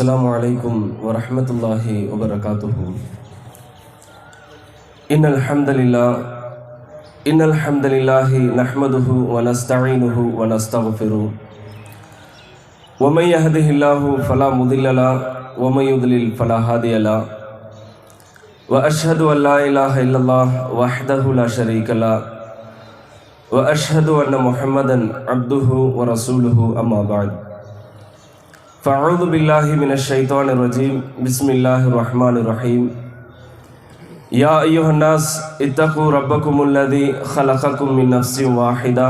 السلام عليكم ورحمة الله وبركاته. إن الحمد لله إن الحمد لله نحمده ونستعينه ونستغفره. ومن يهده الله فلا مضل له ومن يضلل فلا هادي له. وأشهد أن لا إله إلا الله وحده لا شريك له. وأشهد أن محمدا عبده ورسوله أما بعد. فأعوذ بالله من الشيطان الرجيم. بسم الله الرحمن الرحيم. يا أيها الناس اتقوا ربكم الذي خلقكم من نفس واحدة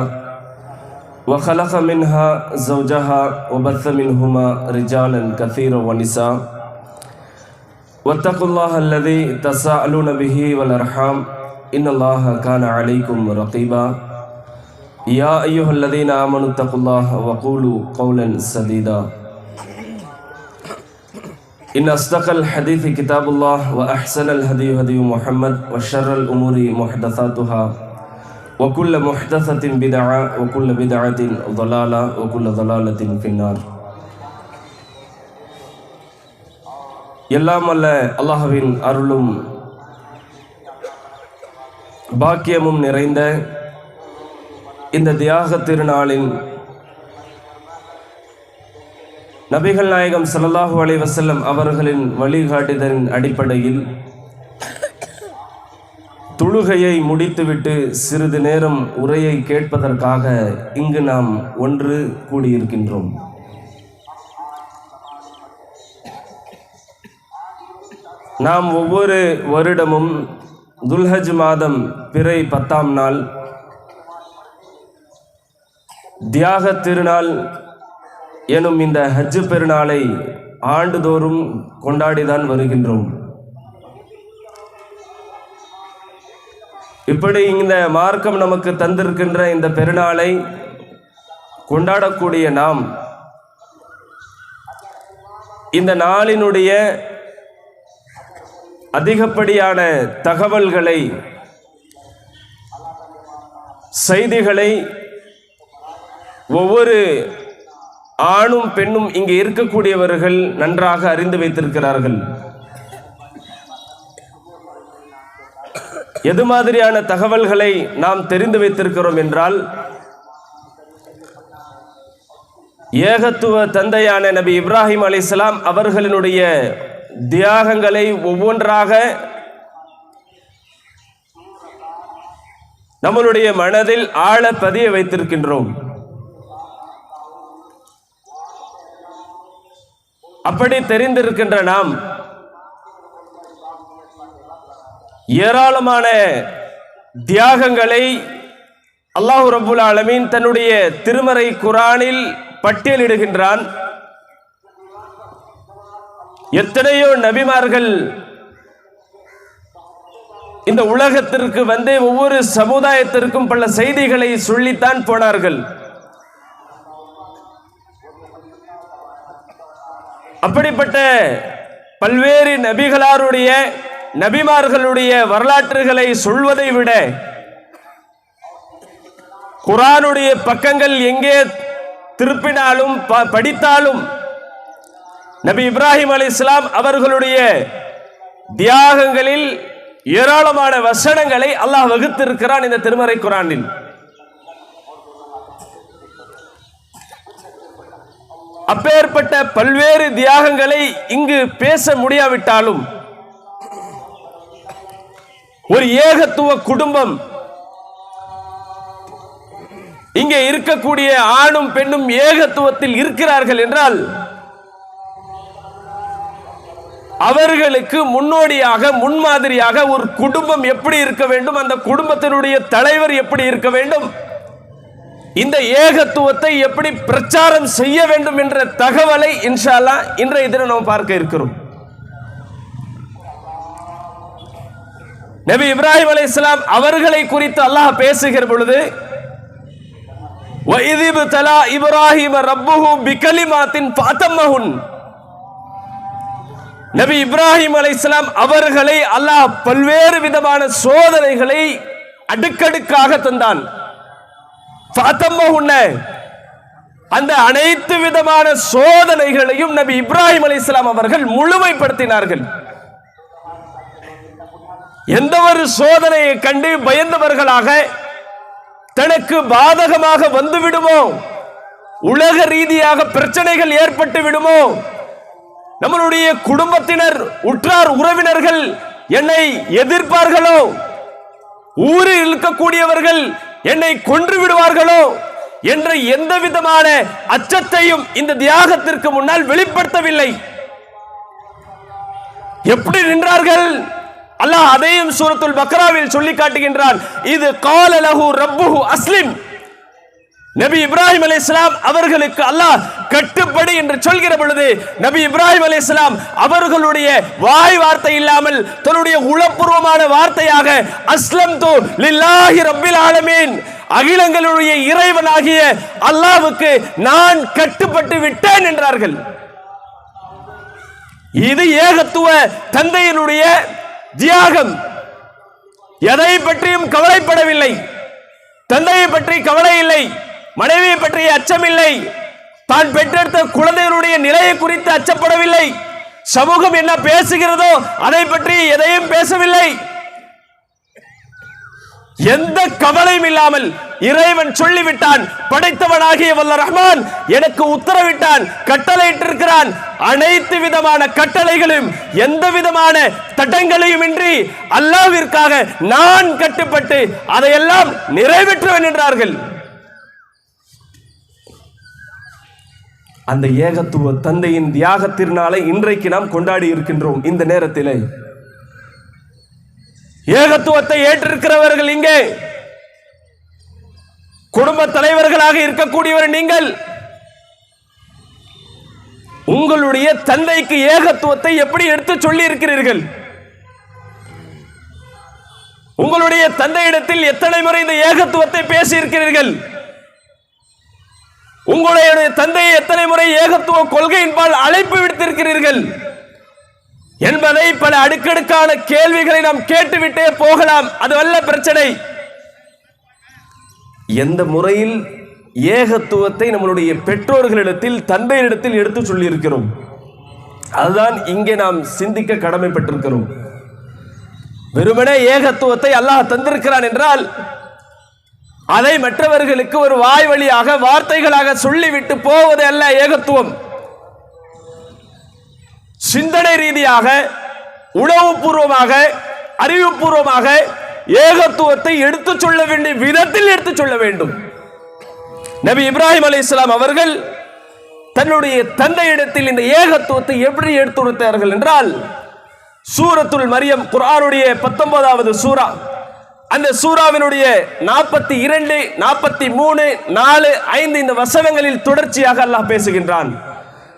وخلق منها زوجها وبث منهما رجالا كثيرا ونساء. واتقوا الله الذي تساءلون به والأرحام. إن الله كان عليكم رقيبا. يا أيها الذين آمنوا اتقوا الله وقولوا قولا سديدا. إن أصدق الحديث كتاب الله وأحسن الهدي هدي محمد وشر الأمور محدثاتها وكل محدثة بدعة وكل بدعة ضلالة وكل ضلالة في النار எல்லாம் அல்ல அல்லாஹ்வின் அருளும் பாக்கியமும் நிறைந்த இந்த தியாக திருநாளின் நபிகள் நாயகம் ஸல்லல்லாஹு அலைஹி வசல்லம் அவர்களின் வழிகாட்டுதலின் அடிப்படையில் தொழுகையை முடித்துவிட்டு சிறிது நேரம் உரையை கேட்பதற்காக இங்கு நாம் ஒன்று கூடியிருக்கின்றோம். நாம் ஒவ்வொரு வருடமும் துல்ஹஜ் மாதம் பிறை பத்தாம் நாள் தியாக திருநாள் எனும் இந்த ஹஜ்ஜு பெருநாளை ஆண்டுதோறும் கொண்டாடிதான் வருகின்றோம். இப்படி இந்த மார்க்கம் நமக்கு தந்திருக்கின்ற இந்த பெருநாளை கொண்டாடக்கூடிய நாம் இந்த நாளினுடைய அதிகப்படியான தகவல்களை செய்திகளை ஒவ்வொரு ஆணும் பெண்ணும் இங்கே இருக்கக்கூடியவர்கள் நன்றாக அறிந்து வைத்திருக்கிறார்கள். எது மாதிரியான தகவல்களை நாம் தெரிந்து வைத்திருக்கிறோம் என்றால் ஏகத்துவ தந்தையான நபி இப்ராஹிம் அலிஸ்லாம் அவர்களினுடைய தியாகங்களை ஒவ்வொன்றாக நம்மளுடைய மனதில் ஆழ பதிய வைத்திருக்கின்றோம். அப்படி தெரிந்திருக்கின்ற நாம் ஏராளமான தியாகங்களை அல்லாஹு ரபுல் ஆலமீன் தன்னுடைய திருமறை குரானில் பட்டியலிடுகின்றான். எத்தனையோ நபிமார்கள் இந்த உலகத்திற்கு வந்து ஒவ்வொரு சமுதாயத்திற்கும் பல செய்திகளை சொல்லித்தான் போனார்கள். அப்படிப்பட்ட பல்வேறு நபிகளாருடைய நபிமார்களுடைய வரலாற்றுகளை சொல்வதை விட குரானுடைய பக்கங்கள் எங்கே திருப்பினாலும் ப- படித்தாலும் நபி இப்ராஹிம் அலி இஸ்லாம் அவர்களுடைய தியாகங்களில் ஏராளமான வசனங்களை அல்லாஹ் வகுத்திருக்கிறான் இந்த திருமறை குரானில். அப்பேற்பட்ட பல்வேறு தியாகங்களை இங்கு பேச முடியாவிட்டாலும் ஒரு ஏகத்துவ குடும்பம் இங்கே இருக்கக்கூடிய ஆணும் பெண்ணும் ஏகத்துவத்தில் இருக்கிறார்கள் என்றால் அவர்களுக்கு முன்னோடியாக முன்மாதிரியாக ஒரு குடும்பம் எப்படி இருக்க வேண்டும் அந்த குடும்பத்தினுடைய தலைவர் எப்படி இருக்க வேண்டும் இந்த ஏகத்துவத்தை எப்படி பிரச்சாரம் செய்ய வேண்டும் என்ற தகவலை இன்ஷா இன்றைய தினம் நாம் பார்க்க இருக்கிறோம். நபி இப்ராஹிம் அலைஹிஸ்ஸலாம் அவர்களை குறித்து அல்லாஹ் பேசுகிற பொழுது வஇதிப் தலா இப்ராஹிம ரப்புஹு பிகலிமாத்தின் ஃபாத்தம்மஹுன் நபி இப்ராஹிம் அலைஹிஸ்ஸலாம் அவர்களை அல்லாஹ் பல்வேறு விதமான சோதனைகளை அடுக்கடுக்காக தந்தான். அந்த அனைத்து விதமான சோதனைகளையும் நபி இப்ராஹிம் அலைஹிஸ்ஸலாம் அவர்கள் முழுமைப்படுத்தினார்கள். எந்த ஒரு சோதனையை கண்டு பயந்தவர்களாக தனக்கு பாதகமாக வந்து விடுமோ? உலக ரீதியாக பிரச்சனைகள் ஏற்பட்டு விடுமோ? நம்மளுடைய குடும்பத்தினர் உற்றார் உறவினர்கள் என்னை எதிர்ப்பார்களோ? ஊரில் இருக்கக்கூடியவர்கள் என்னை கொன்று விடுவார்களோ என்ற எந்த விதமான அச்சத்தையும் இந்த தியாகத்திற்கு முன்னால் வெளிப்படுத்தவில்லை. எப்படி நின்றார்கள்? அல்லாஹ் அதையும் சூரத்துல் பக்ராவில் சொல்லி காட்டுகின்றான். இது காலலகு ரப்புஹு அஸ்லிம். நபி இப்ராஹிம் அலைஹிஸ்ஸலாம் அவர்களுக்கு அல்லாஹ் கட்டுப்படி என்று சொல்கிற பொழுது நபி இப்ராஹிம் அலைஹிஸ்ஸலாம் அவர்களுடைய வாய் வார்த்தை இல்லாமல் தன்னுடைய உளப்பூர்வமான வார்த்தையாக அஸ்லம் தூ லில்லாஹி ரப்பில் ஆலமீன் அகிலங்களுடைய இறைவனாகிய அல்லாவுக்கு நான் கட்டுப்பட்டு விட்டேன் என்றார்கள். இது ஏகத்துவ தந்தையினுடைய தியாகம். எதை பற்றியும் கவலைப்படவில்லை. தந்தையை பற்றி கவலை இல்லை. மனைவியை பற்றிய அச்சமில்லை. தான் பெற்றெடுத்த குழந்தைகளுடைய நிலையை குறித்து அச்சப்படவில்லை. சமூகம் என்ன பேசுகிறதோ அதை பற்றி எதையும் பேசவில்லை. எந்த கவலையும் இல்லாமல் இறைவன் சொல்லிவிட்டான் படைத்தவனாகிய வல்ல ரஹ்மான் எனக்கு உத்தரவிட்டான் கட்டளையிட்டிருக்கிறான். அனைத்து விதமான கட்டளைகளும் எந்த விதமான தட்டங்களையும் இன்றி அல்லாவிற்காக நான் கட்டுப்பட்டு அதையெல்லாம் நிறைவேற்றுவேன் என்றார்கள். அந்த ஏகத்துவ தந்தையின் தியாக திருநாளை இன்றைக்கு நாம் கொண்டாடி இருக்கின்றோம் இந்த நேரத்திலே. ஏகத்துவத்தை ஏற்றிருக்கிறவர்கள் இங்கே. குடும்ப தலைவர்களாக இருக்கக்கூடியவர் நீங்கள். உங்களுடைய தந்தைக்கு ஏகத்துவத்தை எப்படி எடுத்து சொல்லி இருக்கிறீர்கள் உங்களுடைய தந்தையிடத்தில் எத்தனை முறை இந்த ஏகத்துவத்தை பேசி இருக்கிறீர்கள் உங்களுடைய தந்தையை எத்தனை முறை ஏகத்துவ கொள்கையின்பால் அழைப்பு விடுத்திருக்கிறீர்கள்? என்பதை பல அடுக்கடுக்கான கேள்விகளை நாம் கேட்டுவிட்டே போகலாம். அது அல்ல பிரச்சனை. எந்த முறையில் ஏகத்துவத்தை நம்மளுடைய பெற்றோர்களிடத்தில் தந்தையிடத்தில் எடுத்து சொல்லியிருக்கிறோம்? அதுதான் இங்கே நாம் சிந்திக்க கடமைப்பட்டிருக்கிறோம். வெறுமனே ஏகத்துவத்தை அல்லாஹ் தந்திருக்கிறான் என்றால் அதை மற்றவர்களுக்கு ஒரு வாய் வழியாக வார்த்தைகளாக சொல்லிவிட்டு போவது அல்ல ஏகத்துவம். சிந்தனை ரீதியாக உணவுபூர்வமாக அறிவுபூர்வமாக ஏகத்துவத்தை எடுத்துச் சொல்ல வேண்டிய விதத்தில் எடுத்துச் சொல்ல வேண்டும். நபி இப்ராஹிம் அலி இஸ்லாம் அவர்கள் தன்னுடைய தந்தையிடத்தில் இந்த ஏகத்துவத்தை எப்படி எடுத்துரைத்தார்கள் என்றால் சூரத்துல் மரியம் குரானுடைய பத்தொன்பதாவது சூரா. அந்த சூறாவினுடைய நாற்பத்தி இரண்டு நாற்பத்தி மூணு நாலு ஐந்து இந்த வசனங்களில் தொடர்ச்சியாக அல்லாஹ் பேசுகின்றான்.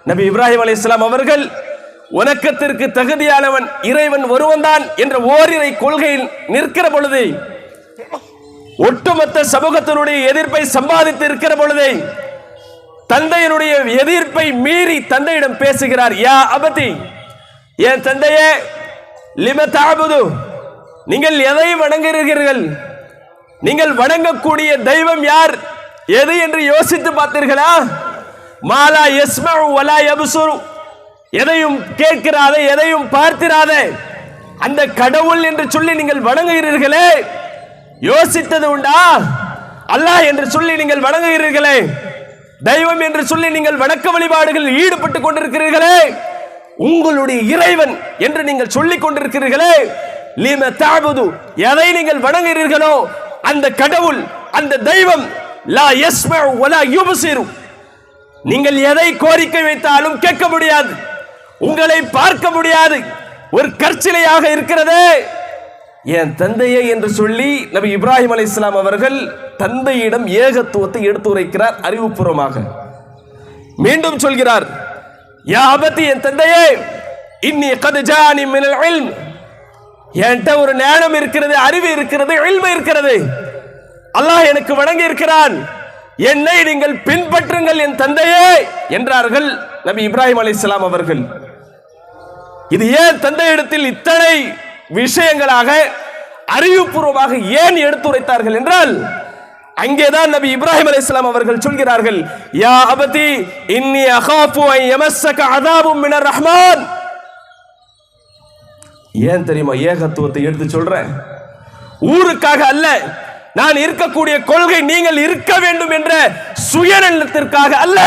நபி இப்ராஹிம் அலைஹிஸ்ஸலாம் அவர்கள் உனக்கத்திற்கு தகுதியானவன் இறைவன் ஒருவன்தான் என்ற ஓரிரை கொள்கையில் நிற்கிற பொழுது ஒட்டுமொத்த சமூகத்தினுடைய எதிர்ப்பை சம்பாதித்து இருக்கிற பொழுது தந்தையினுடைய எதிர்ப்பை மீறி தந்தையிடம் பேசுகிறார் யா அபதி என் தந்தையே லிம தாபுது நீங்கள் எதை வணங்குகிறீர்கள்? நீங்கள் வணங்கக்கூடிய தெய்வம் யார்? எது என்று யோசித்து பார்த்தீர்களா? மாலா எஸ்மு வலா யப்சுரு. எதையும் கேட்கிறாத எதையும் பார்த்திராத. அந்த கடவுள் என்று சொல்லி நீங்கள் வணங்குகிறீர்களே. யோசித்தது உண்டா? அல்லாஹ் என்று சொல்லி நீங்கள் வணங்குகிறீர்களே. தெய்வம் என்று சொல்லி நீங்கள் வணக்க வழிபாடுகளில் ஈடுபட்டு கொண்டிருக்கிறீர்களே. உங்களுடைய இறைவன் என்று நீங்கள் சொல்லிக் கொண்டிருக்கிறீர்களே. லீம தாபுது எதை நீங்கள் வணங்குகிறீர்களோ அந்த கடவுள் அந்த தெய்வம் லா யஸ்மஉ வலா யுபசிரு. நீங்கள் எதை கோரிக்கை வைத்தாலும் கேட்க முடியாது. உங்களை பார்க்க முடியாது. ஒரு கற்சிலையாக இருக்கிறதே. என் தந்தையே என்று சொல்லி நபி இப்ராஹிம் அலை இஸ்லாம் அவர்கள் தந்தையிடம் ஏகத்துவத்தை எடுத்துரைக்கிறார் அறிவுபூர்வமாக. மீண்டும் சொல்கிறார் யா அபத்தி என் தந்தையே இன்னி கது ஜானி மினல் இல்ம். என்கிட்ட ஒரு ஞானம் இருக்கிறது அறிவு இருக்கிறது இல்மு இருக்கிறது. அல்லாஹ் எனக்கு வழங்கி இருக்கிறான் என்னை நீங்கள் பின்பற்றுங்கள் என் தந்தையே என்றார்கள் நபி இப்ராஹிம் அலைஹிஸ்ஸலாம் அவர்கள். இது ஏன் தந்தையிடத்தில் இத்தனை விஷயங்களாக அறிவுபூர்வமாக ஏன் எடுத்துரைத்தார்கள் என்றால் அங்கேதான் நபி இப்ராஹிம் அலைஹிஸ்ஸலாம் அவர்கள் சொல்கிறார்கள் யா அபதி இன்னி அகாபு ஐ எமஸ்ஸக அதாபும் மினர் ரஹ்மான். ஏன் தெரியுமா ஏகத்துவத்தை எடுத்து சொல்றேன்? ஊருக்காக அல்ல நான் இருக்கக்கூடிய கொள்கை நீங்கள் இருக்க வேண்டும் என்ற சுயநலத்திற்காக அல்ல.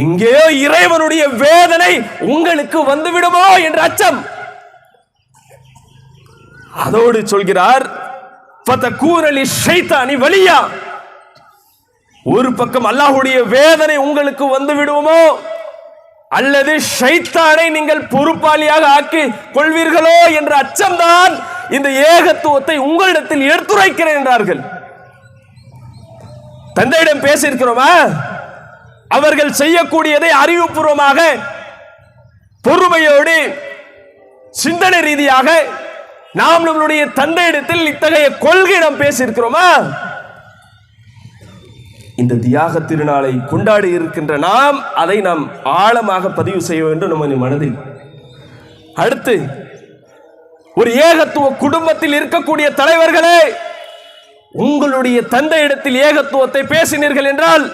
எங்கேயோ இறைவனுடைய வேதனை உங்களுக்கு வந்துவிடுமோ என்ற அச்சம். அதோடு சொல்கிறார் பத்த கூரலி ஷைத்தானி வழியா ஒரு பக்கம் அல்லாஹுடைய வேதனை உங்களுக்கு வந்து விடுவோமோ அல்லது ஷைத்தானை நீங்கள் பொறுப்பாளியாக ஆக்கி கொள்வீர்களோ என்ற அச்சம்தான் இந்த ஏகத்துவத்தை உங்களிடத்தில் எடுத்துரைக்கிறேன் என்றார்கள். தந்தையிடம் பேசியிருக்கிறோமா? அவர்கள் செய்யக்கூடியதை அறிவுபூர்வமாக பொறுமையோடு சிந்தனை ரீதியாக நாம் நம்மளுடைய தந்தையிடத்தில் இத்தகைய கொள்கையிடம் பேசியிருக்கிறோமா? இந்த தியாக திருநாளை கொண்டாடி இருக்கின்ற நாம் அதை நாம் ஆழமாக பதிவு செய்ய வேண்டும் நம்ம மனதில். அடுத்து ஒரு ஏகத்துவ குடும்பத்தில் இருக்கக்கூடிய தலைவர்களே உங்களுடைய தந்தையிடத்தில் ஏகத்துவத்தை பேசினீர்கள் என்றால்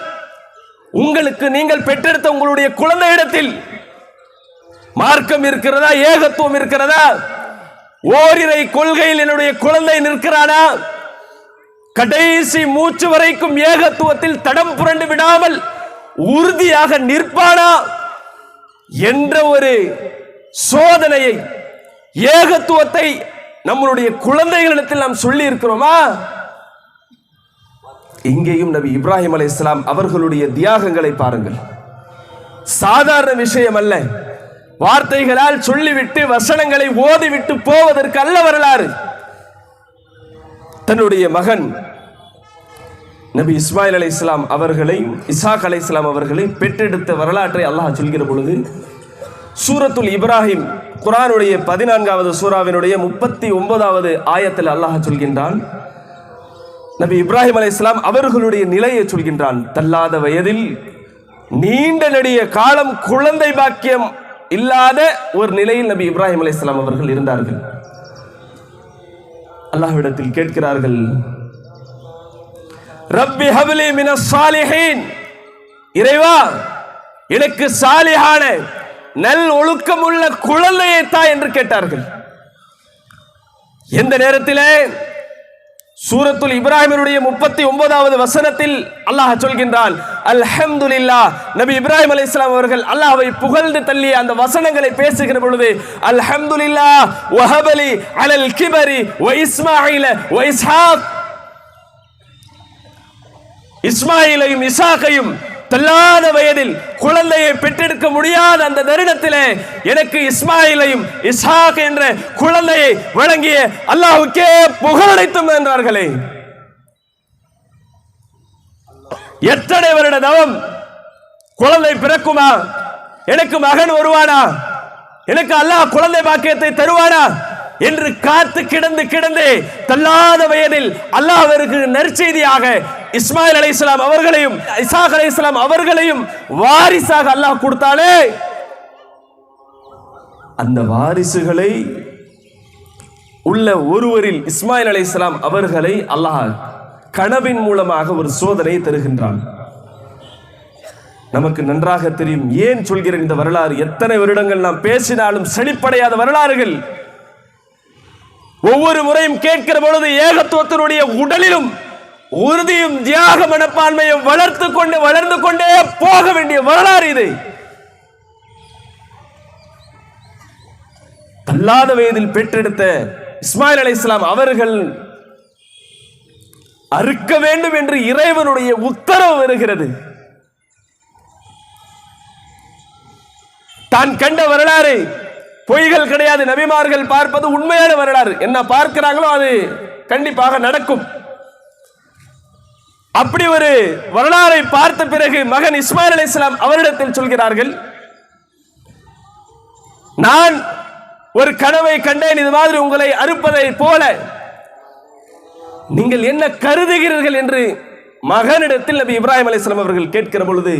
உங்களுக்கு நீங்கள் பெற்றெடுத்த உங்களுடைய குழந்தை இடத்தில் மார்க்கம் இருக்கிறதா ஏகத்துவம் இருக்கிறதா? ஓரிரை கொள்கையில் என்னுடைய குழந்தை நிற்கிறானா? கடைசி மூச்சு வரைக்கும் ஏகத்துவத்தில் தடம் புரண்டு விடாமல் உறுதியாக நிற்பானா என்ற ஒரு சோதனையை ஏகத்துவத்தை நம்மளுடைய குழந்தைகளிடத்தில் நாம் சொல்லி இருக்கிறோமா இங்கேயும் நபி இப்ராஹிம் அலைஹிஸ்ஸலாம் அவர்களுடைய தியாகங்களை பாருங்கள். சாதாரண விஷயம் அல்ல. வார்த்தைகளால் சொல்லிவிட்டு வசனங்களை ஓதிவிட்டு போவதற்கு அல்ல வரலாறு. தன்னுடைய மகன் நபி இஸ்மாயில் அலை இஸ்லாம் அவர்களை இசாக் அலை இஸ்லாம் அவர்களை பெற்றெடுத்த வரலாற்றை அல்லாஹ் சொல்கிற பொழுது சூரத்துல் இப்ராஹிம் குரானுடைய பதினான்காவது சூறாவினுடைய முப்பத்தி ஒன்பதாவது ஆயத்தில் அல்லாஹ் சொல்கின்றான். நபி இப்ராஹிம் அலை இஸ்லாம் அவர்களுடைய நிலையை சொல்கின்றான். தள்ளாத வயதில் நீண்ட நெடிய காலம் குழந்தை பாக்கியம் இல்லாத ஒரு நிலையில் நபி இப்ராஹிம் அலை இஸ்லாம் அவர்கள் இருந்தார்கள். அல்லாஹ்விடத்தில் கேட்கிறார்கள். ரப்பி ஹப்லி மின சாலிஹீன். இறைவா எனக்கு சாலிஹான நல் ஒழுக்கமுள்ள குழந்தையை தா என்று கேட்டார்கள். எந்த நேரத்திலே சூரத்துல் இப்ராஹிமனுடைய முப்பத்தி ஒன்பதாவது வசனத்தில் அல்லாஹ் சொல்கின்றான் அல்ஹம்துலில்லாஹ். நபி இப்ராஹிம் அலைஹிஸ்ஸலாம் அவர்கள் அல்லாஹ்வை புகழ்ந்து தள்ளிய அந்த வசனங்களை பேசுகிற பொழுது அல்ஹம்துலில்லா வஹபலி அலல் கிபரி வ இஸ்மாயில வ இஸ்ஹாக். இஸ்மாயிலையும் இசாக்கையும் தள்ளாத வயதில் குழந்தையை பெற்றெடுக்க முடியாத அந்த தருணத்திலே எனக்கு இஸ்மாயிலையும் இசாக் என்ற குழந்தையை வழங்கிய அல்லாஹுக்கே புகழடைத்தும் என்றார்களே. எத்தனை வருட தவம்? குழந்தை பிறக்குமா? எனக்கு மகன் வருவானா? எனக்கு அல்லாஹ் குழந்தை பாக்கியத்தை தருவானா? என்று காத்து கிடந்து கிடந்து தள்ளாத வயதில் அல்லாஹ் அவருக்கு நற்செய்தியாக இஸ்மாயில் அலைஹிஸ்ஸலாம் அவர்களையும் இசாக் அலைஹிஸ்ஸலாம் அவர்களையும் வாரிசாக அல்லாஹ் கொடுத்தானே. அந்த வாரிசுகளை உள்ள ஒருவரில் இஸ்மாயில் அலைஹிஸ்ஸலாம் அவர்களை அல்லாஹ் கனவின் மூலமாக ஒரு சோதனை தருகின்றான். நமக்கு நன்றாக தெரியும் ஏன் சொல்கிறேன் இந்த வரலாறு? எத்தனை வருடங்கள் நாம் பேசினாலும் செழிப்படையாத வரலாறுகள். ஒவ்வொரு முறையும் கேட்கிற பொழுது ஏகத்துவத்தினுடைய உடலிலும் உறுதியும் தியாக மனப்பான்மையும் வளர்த்து கொண்டு வளர்ந்து கொண்டே போக வேண்டிய வரலாறு இது. தள்ளாத வயதில் பெற்றெடுத்த இஸ்மாயில் அலை இஸ்லாம் அவர்கள் அறுக்க வேண்டும் என்று இறைவனுடைய உத்தரவு வருகிறது. தான் கண்ட வரலாறு பொய்கள் கிடையாது. நபிமார்கள் பார்ப்பது உண்மையான வரலாறு. என்ன பார்க்கிறாங்களோ அது கண்டிப்பாக நடக்கும். அப்படி ஒரு வரலாறை பார்த்த பிறகு மகன் இஸ்மாயில் அலி இஸ்லாம் அவரிடத்தில் சொல்கிறார்கள் நான் ஒரு கனவை கண்டேன் இது மாதிரி உங்களை அறுப்பதை போல நீங்கள் என்ன கருதுகிறீர்கள்? என்று மகனிடத்தில் நபி இப்ராஹிம் அலைஹிஸ்ஸலாம் அவர்கள் கேட்கிற பொழுது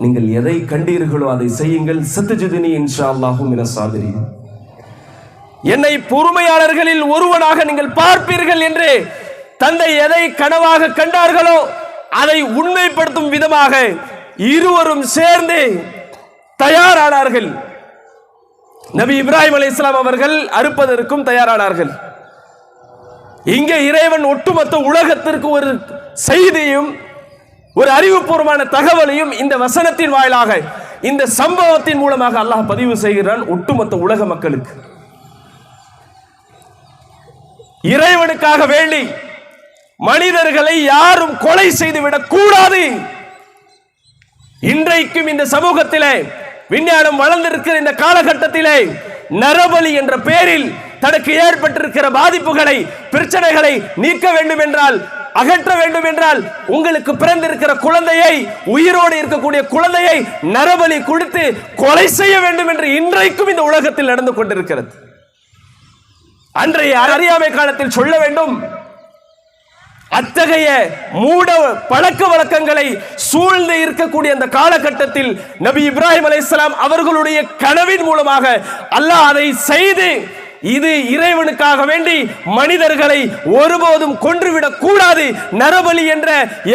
நீங்கள் எதை கண்டீர்களோ அதை செய்யுங்கள் சத்துஜுதினி இன்ஷா அல்லாஹும் என சாதிரி என்னை பொறுமையாளர்களில் ஒருவனாக நீங்கள் பார்ப்பீர்கள் என்று தந்தை எதை கனவாக கண்டார்களோ அதை உண்மைப்படுத்தும் விதமாக இருவரும் சேர்ந்து தயாரானார்கள். நபி இப்ராஹிம் இஸ்லாம் அவர்கள் அறுப்பதற்கும் தயாரானார்கள். இங்கே இறைவன் ஒட்டுமொத்த உலகத்திற்கு ஒரு செய்தியும் ஒரு அறிவுபூர்வமான தகவலையும் இந்த வசனத்தின் வாயிலாக இந்த சம்பவத்தின் மூலமாக அல்லாஹ் பதிவு செய்கிறான் ஒட்டுமொத்த உலக மக்களுக்கு. இறைவனுக்காக வேண்டி மனிதர்களை யாரும் கொலை செய்துவிடக் கூடாது. இன்றைக்கும் இந்த சமூகத்திலே விஞ்ஞானம் வளர்ந்திருக்கிற இந்த காலகட்டத்திலே நரபலி என்ற பெயரில் தனக்கு ஏற்பட்டிருக்கிற பாதிப்புகளை பிரச்சனைகளை நீக்க வேண்டும் என்றால் அகற்ற வேண்டும் என்றால் உங்களுக்கு பிறந்திருக்கிற குழந்தையை உயிரோடு இருக்கக்கூடிய குழந்தையை நரபலி கொடுத்து கொலை செய்ய வேண்டும் என்று இன்றைக்கும் இந்த உலகத்தில் நடந்து கொண்டிருக்கிறது. அன்றைய அறியாமை காலத்தில் சொல்ல வேண்டும். அத்தகைய மூட பழக்க வழக்கங்களை சூழ்ந்து இருக்கக்கூடிய அந்த காலகட்டத்தில் நபி இப்ராஹிம் அலைஹிஸ்ஸலாம் அவர்களுடைய கனவின் மூலமாக அல்லாஹ் அதை செய்து இது இறைவனுக்காக வேண்டி மனிதர்களை ஒருபோதும் கொன்றுவிடக் கூடாது நரபலி என்ற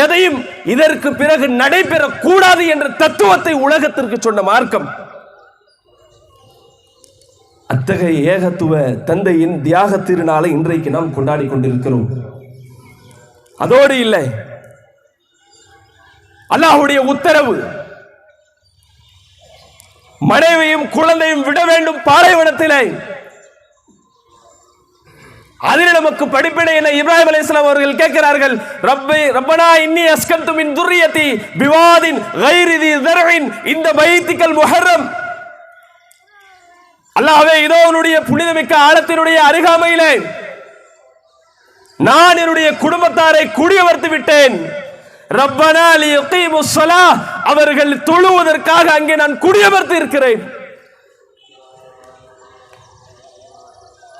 எதையும் இதற்கு பிறகு நடைபெறக் கூடாது என்ற தத்துவத்தை உலகத்திற்கு சொன்ன மார்க்கம். அத்தகைய ஏகத்துவ தந்தையின் தியாக திருநாளை இன்றைக்கு நாம் கொண்டாடி கொண்டிருக்கிறோம். அதோடு இல்லை. அல்லாஹுடைய உத்தரவு மனைவியும் குழந்தையும் விட வேண்டும் பாலைவனத்திலே. அதில் நமக்கு படிப்பினை என இப்ராஹிம் அலைஹிஸ்ஸலாம் அவர்கள் கேட்கிறார்கள் ரப்பை ரப்பனா இன்னி அஸ்கந்து மின் துர்ரியதி விவாதின் கைரிதி தரவின் இந்த பைத்திக்கல் முஹர்ரம். அல்லாவே இதோ உன்னுடைய புனிதமிக்க ஆழத்தினுடைய அருகாமையிலே நான் என்னுடைய குடும்பத்தாரை குடியமர்த்து விட்டேன். ரப்பனா அவர்கள் தொழுவதற்காக அங்கே நான் குடியமர்த்தி இருக்கிறேன்.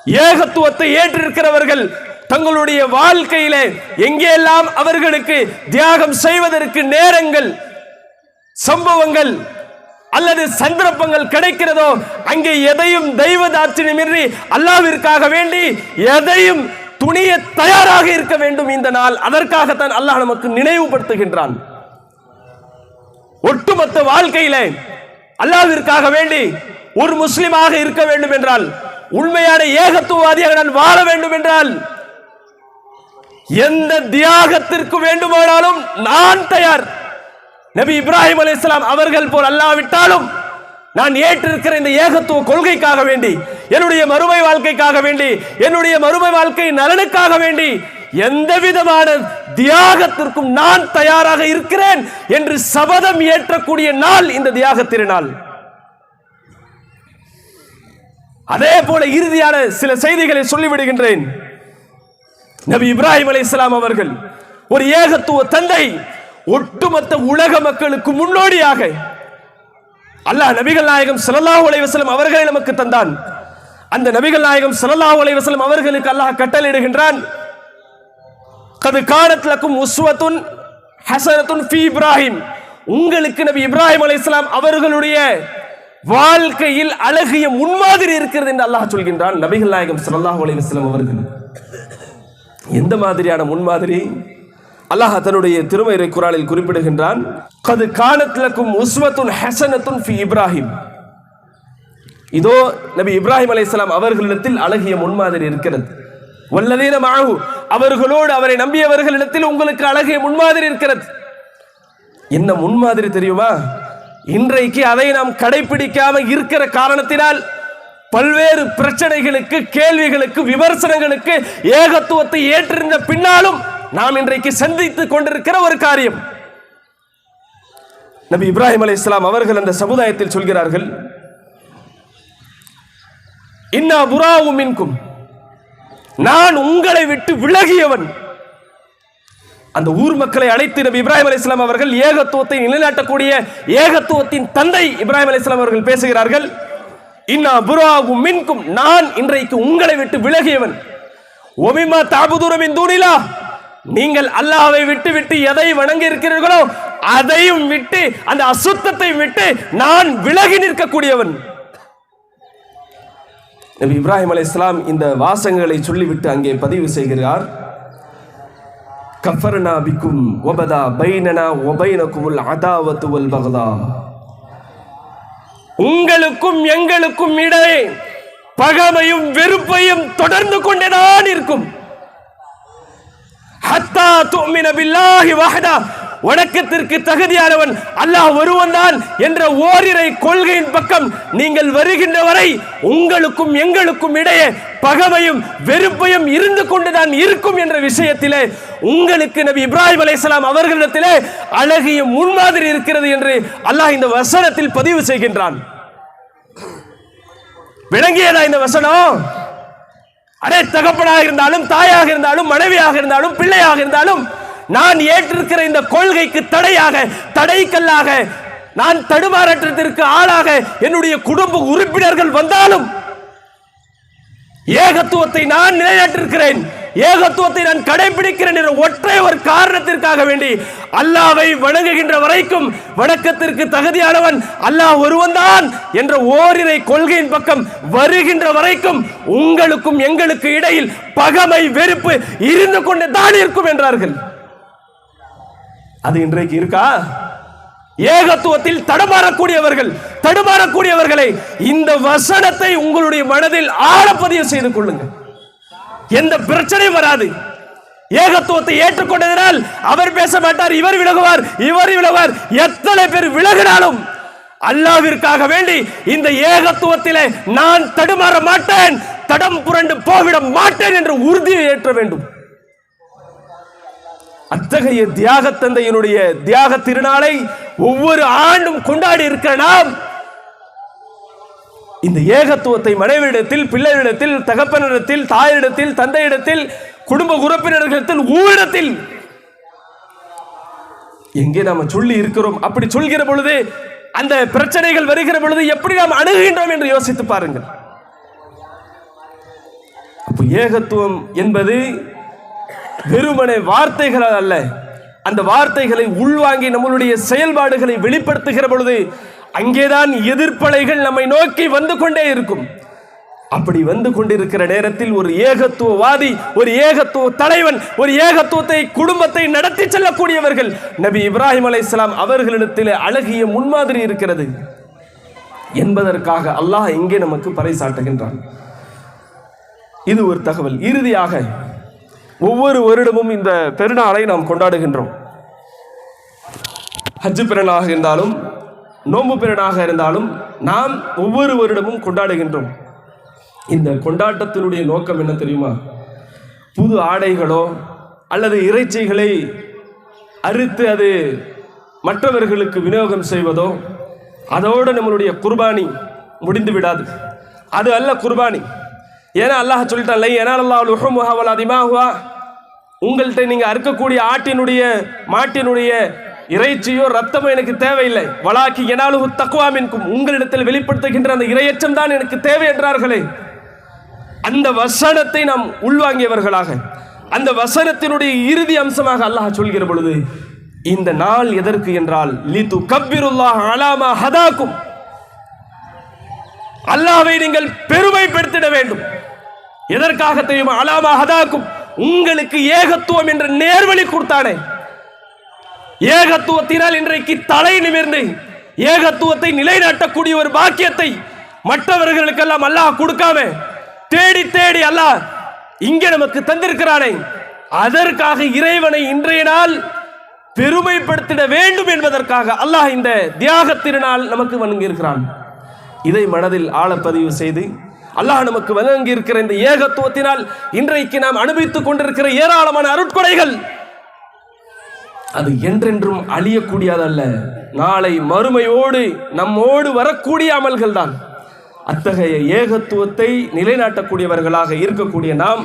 ஏகத்துவத்தை ஏற்றிருக்கிறவர்கள் தங்களுடைய வாழ்க்கையிலே எங்கெல்லாம் அவர்களுக்கு தியாகம் செய்வதற்கு நேரங்கள் சம்பவங்கள் அல்லது சந்தர்ப்பங்கள் கிடைக்கிறதோ அங்கே எதையும் தெய்வ தாட்சியமின்றி அல்லாவிற்காக வேண்டி எதையும் துணிய தயாராக இருக்க வேண்டும் இந்த நாள். அதற்காகத்தான் அல்லாஹ் நமக்கு நினைவுபடுத்துகின்றான். ஒட்டுமொத்த வாழ்க்கையில அல்லாவிற்காக வேண்டி ஒரு முஸ்லிமாக இருக்க வேண்டும் என்றால் உண்மையான ஏகத்துவவாதியாக நான் வாழ வேண்டும் என்றால் எந்த தியாகத்திற்கு வேண்டுமானாலும் நான் தயார். நபி இப்ராஹிம் அலைஹிஸ்ஸலாம் அவர்கள் போல் அல்லாவிட்டாலும் நான் ஏற்றிருக்கிற இந்த ஏகத்துவ கொள்கைக்காக வேண்டி என்னுடைய மறுமை வாழ்க்கைக்காக வேண்டி என்னுடைய மறுமை வாழ்க்கை நலனுக்காக வேண்டி எந்த விதமான தியாகத்திற்கும் நான் தயாராக இருக்கிறேன் என்று சபதம் ஏற்றக்கூடிய நாள் இந்த தியாக திருநாள். அதே போல இறுதியான சில செய்திகளை சொல்லிவிடுகின்றேன். நபி இப்ராஹிம் அலைஹிஸ்ஸலாம் அவர்கள் ஒரு ஏகத்துவ தந்தை ஒட்டுமொத்த உலக மக்களுக்கு முன்னோடியாக அல்லாஹ் நபிகள் நாயகம் ஸல்லல்லாஹு அலைஹி வஸல்லம் அவர்களை நமக்கு தந்தான். அந்த நபிகள் நாயகம் சிலல்லா அலைஹி வஸல்லம் அவர்களுக்கு அல்லாஹ் கட்டளையிடுகின்றான். கது கானத் லக்கும் உஸ்வத்துன் ஹசனத்துன் ஃபி இப்ராஹிம். உங்களுக்கு நபி இப்ராஹிம் அலைஹிஸ்ஸலாம் அவர்களுடைய வாழ்க்கையில் அழகிய முன்மாதிரி இருக்கிறது என்று அல்லாஹ் சொல்கின்றான். நபிகள் நாயகம் ஸல்லல்லாஹு அலைஹி வஸல்லம் அவர்கள் எந்த மாதிரியான முன்மாதிரி? அல்லாஹ் தன்னுடைய திருமயிரை குரானில் குறிப்பிடுகின்றான் கது காணத்திலக்கும் உஸ்வத்துன் ஹசனத்துன் ஃபி இப்ராஹிம். இதோ நபி இப்ராஹிம் அலைஹிஸ்ஸலாம் அவர்களிடத்தில் அழகிய முன்மாதிரி இருக்கிறது. வல்லதீன மாஹு அவர்களோடு அவரை நம்பியவர்களிடத்தில் உங்களுக்கு அழகிய முன்மாதிரி இருக்கிறது. என்ன முன்மாதிரி தெரியுமா? இன்றைக்கு அதை நாம் கடைபிடிக்காம இருக்கிற காரணத்தினால் பல்வேறு பிரச்சனைகளுக்கு கேள்விகளுக்கு விமர்சனங்களுக்கு ஏகத்துவத்தை ஏற்றிருந்த பின்னாலும் நாம் இன்றைக்கு சந்தித்துக் கொண்டிருக்கிற ஒரு காரியம். நபி இப்ராஹிம் அலி இஸ்லாம் அவர்கள் அந்த சமுதாயத்தில் சொல்கிறார்கள் இன்னா புறாவும் மின்கும். நான் உங்களை விட்டு விலகியவன். அந்த ஊர் மக்களை அழைத்து நபி இப்ராஹிம் அலி இஸ்லாம் அவர்கள் ஏகத்துவத்தை நிலைநாட்டக்கூடிய ஏகத்துவத்தின் தந்தை இப்ராஹிம் அலி இஸ்லாம் அவர்கள் பேசுகிறார்கள் இன்னா புறாவும் மின்கும். நான் இன்றைக்கு உங்களை விட்டு விலகியவன். ஒமிமா தாபுதூரம் தூணிலா நீங்கள் அல்லாவை விட்டு விட்டு எதை வணங்க இருக்கிறீர்களோ அதையும் விட்டு அந்த அசுத்தத்தை விட்டு நான் விலகி நிற்கக்கூடியவன். நபி இப்ராஹிம் அலைஹிஸ்ஸலாம் இந்த வாசகங்களை சொல்லிவிட்டு அங்கே பதிவு செய்கிறார். கஃபர்னா பிக்கும் ஒபதா பைனனா வபைனகுமுல் அதாவத்து வல் பகதா. உங்களுக்கும் எங்களுக்கும் இடையே பகமையும் வெறுப்பையும் தொடர்ந்து கொண்டேதான் இருக்கும். ஹத்தா துமின பில்லாஹி வஹதா. வணக்கத்திற்கு தகுதியானவன் அல்லாஹ் ஒருவன் தான் என்ற ஓரிரை கொள்கையின் பக்கம் நீங்கள் வருகின்ற வரை உங்களுக்கும் எங்களுக்கும் இடையே பகமையும் வெறுப்பையும் இருந்து கொண்டுதான் இருக்கும் என்ற விஷயத்திலே உங்களுக்கு நபி இப்ராஹிம் அலைசலாம் அவர்களிடத்திலே அழகிய முன்மாதிரி இருக்கிறது என்று அல்லாஹ் இந்த வசனத்தில் பதிவு செய்கின்றான். விளங்கியதா இந்த வசனம்? அடே தகப்பனாக இருந்தாலும் தாயாக இருந்தாலும் மனைவியாக இருந்தாலும் பிள்ளையாக இருந்தாலும் நான் ஏற்றிருக்கிற இந்த கொள்கைக்கு தடையாக தடைக்கல்லாக நான் தடுமாறத்திற்கு ஆளாக என்னுடைய குடும்ப உறுப்பினர்கள் வந்தாலும் ஏகத்துவத்தை நான் நிலைநாட்டிருக்கிறேன் ஏகத்துவத்தை நான் கடைபிடிக்கிறேன் என்ற ஒற்றை ஒரு காரணத்திற்காக வேண்டி அல்லாவை வணங்குகின்ற வரைக்கும் வணக்கத்திற்கு தகுதியானவன் அல்லாஹ் ஒருவன்தான் என்ற ஓரிரை கொள்கையின் பக்கம் வருகின்ற வரைக்கும் உங்களுக்கும் எங்களுக்கு இடையில் பகமை வெறுப்பு இருந்து கொண்டு தான் இருக்கும் என்றார்கள். அது இன்றைக்கு இருக்கா? ஏகத்துவத்தில் தடுமாறக்கூடியவர்கள் தடுமாறக்கூடியவர்களை இந்த வசனத்தை உங்களுடைய மனதில் ஆழப்பதிவு செய்து கொள்ளுங்கள். எந்த பிரச்சனையும் வராது. ஏகத்துவத்தை ஏற்றுக்கொண்டதனால் அவர் பேச மாட்டார் இவர் விலகுவார் இவர் விலகுவார். எத்தனை பேர் விலகினாலும் அல்லாவிற்காக வேண்டி இந்த ஏகத்துவத்திலே நான் தடுமாற மாட்டேன் தடம் புரண்டு போவிட மாட்டேன் என்று உறுதியை ஏற்ற வேண்டும். அத்தகைய தியாக தந்தையினுடைய தியாக திருநாளை ஒவ்வொரு ஆண்டும் கொண்டாடி இருக்கிற நாம் இந்த ஏகத்துவத்தை மனைவியிடத்தில் பிள்ளையிடத்தில் தகப்பனிடத்தில் தாயிடத்தில் தந்தையிடத்தில் குடும்ப உறுப்பினர்களிடத்தில் ஊரிடத்தில். எங்கே நாம சொல்லி இருக்கிறோம்? அப்படி சொல்கிற பொழுது அந்த பிரச்சனைகள் வருகிற பொழுது எப்படி நாம் அணுகுகின்றோம் என்று யோசித்து பாருங்கள். அப்போ ஏகத்துவம் என்பது வெறுமனை வார்த்தைகளால் அல்ல. அந்த வார்த்தைகளை உள்வாங்கி நம்மளுடைய செயல்பாடுகளை வெளிப்படுத்துகிற பொழுது அங்கேதான் எதிர்ப்பலைகள் நம்மை நோக்கி வந்து கொண்டே இருக்கும். அப்படி வந்து கொண்டிருக்கிற நேரத்தில் ஒரு ஏகத்துவவாதி ஒரு ஏகத்துவ தலைவன் ஒரு ஏகத்துவத்தை குடும்பத்தை நடத்தி செல்லக்கூடியவர்கள் நபி இப்ராஹிம் அலைஹிஸ்ஸலாம் அவர்களிடத்தில் அழகிய முன்மாதிரி இருக்கிறது. என்பதற்காக அல்லாஹ் இங்கே நமக்கு பறைசாட்டுகின்றான் இது ஒரு தகவல். இறுதியாக ஒவ்வொரு வருடமும் இந்த பெருநாளை நாம் கொண்டாடுகின்றோம். ஹஜ்ஜு பிறனாக இருந்தாலும் நோம்பு பிறனாக இருந்தாலும் நாம் ஒவ்வொரு வருடமும் கொண்டாடுகின்றோம். இந்த கொண்டாட்டத்தினுடைய நோக்கம் என்ன தெரியுமா? புது ஆடைகளோ அல்லது இறைச்சிகளை அறுத்து அது மற்றவர்களுக்கு விநியோகம் செய்வதோ அதோடு நம்மளுடைய குர்பானி முடிந்து விடாது. அது அல்ல குர்பானி. ஏன்னா அல்லாஹ் சொல்லிட்டான் ஏன்னா அல்லாஹ் உஹமுஹாவல் அதிமாகுவா உங்கள்கிட்ட நீங்கள் அறுக்கக்கூடிய ஆட்டினுடைய மாட்டினுடைய இறைச்சியோ ரத்தமோ எனக்கு தேவையில்லை. வளாக்கி எனாலு தக்குவாமின்கும் உங்களிடத்தில் வெளிப்படுத்துகின்ற அந்த இரையச்சம் தான் எனக்கு தேவை என்றார்களே. அந்த வசனத்தை நாம் உள்வாங்கியவர்களாக அந்த வசனத்தினுடைய இறுதி அம்சமாக அல்லாஹ் சொல்கிற பொழுது இந்த நாள் எதற்கு என்றால் லிது கபிருல்லாஹ் அலாமா ஹதாக்கும். அல்லாவை நீங்கள் பெருமைப்படுத்திட வேண்டும். எதற்காக தெரியுமா? அலாமா ஹதாக்கும். உங்களுக்கு ஏகத்துவம் என்ற நேர்வழி கொடுத்தானே. ஏகத்துவத்தினால் இன்றைக்கு தலை நிமிர்ந்து ஏகத்துவத்தை நிலைநாட்டக்கூடிய ஒரு பாக்கியத்தை மற்றவர்களுக்கெல்லாம் அல்லாஹ் கொடுக்காம தேடி தேடி அல்லாஹ் இங்கே நமக்கு தந்திருக்கிறானே. அதற்காக இறைவனை இன்றைய நாள் பெருமைப்படுத்திட வேண்டும் என்பதற்காக அல்லாஹ் இந்த தியாக திருநாள் நமக்கு வணங்கியிருக்கிறான். இதை மனதில் ஆழப்பதிவு செய்து அல்லாஹ் நமக்கு வழங்கி இருக்கிற இந்த ஏகத்துவத்தினால் இன்றைக்கு நாம் அனுபவித்துக் கொண்டிருக்கிற ஏராளமான அருட்கொடைகள். அது என்றென்றும் அழியக்கூடியதல்ல. நாளை மறுமையோடு நம்மோடு வரக்கூடிய அமல்கள் தான். அத்தகைய ஏகத்துவத்தை நிலைநாட்டக்கூடியவர்களாக இருக்கக்கூடிய நாம்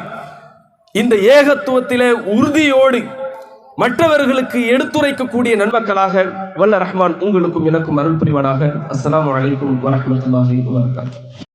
இந்த ஏகத்துவத்திலே உறுதியோடு மற்றவர்களுக்கு எடுத்துரைக்கக்கூடிய நண்பர்களாக வல்ல ரஹ்மான் உங்களுக்கும் எனக்கும் அருள் புரிவானாக. அஸ்லாம் அலைக்கும் வரமத்துல்லாஹி வரகாத்து